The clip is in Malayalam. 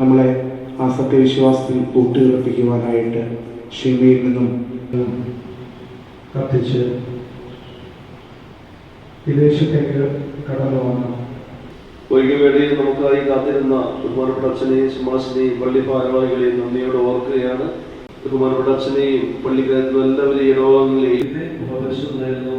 നമ്മളെ ആ സത്യവിശ്വാസത്തിൽ ഊട്ടിയുറപ്പിക്കുവാനായിട്ട് ഷിമിയിൽ നിന്നും കത്തിച്ച് വിദേശത്തേക്ക് കടന്നു വന്നു. ഒരിക്കൽ വേണ്ടിയിൽ നമുക്കായി കാത്തിരുന്ന ബഹുമാനപ്പെട്ട അച്ഛനെയും സുമാസിനെയും പള്ളി ഭാരവാഹികളെയും നന്ദിയോടെ ഓർക്കുകയാണ്. ബഹുമാനപ്പെട്ട അച്ഛനെയും പള്ളിക്കാരും എല്ലാവരെയും ഇടവാങ്ങളിലെയും ഉപദേശം നേരുന്നു.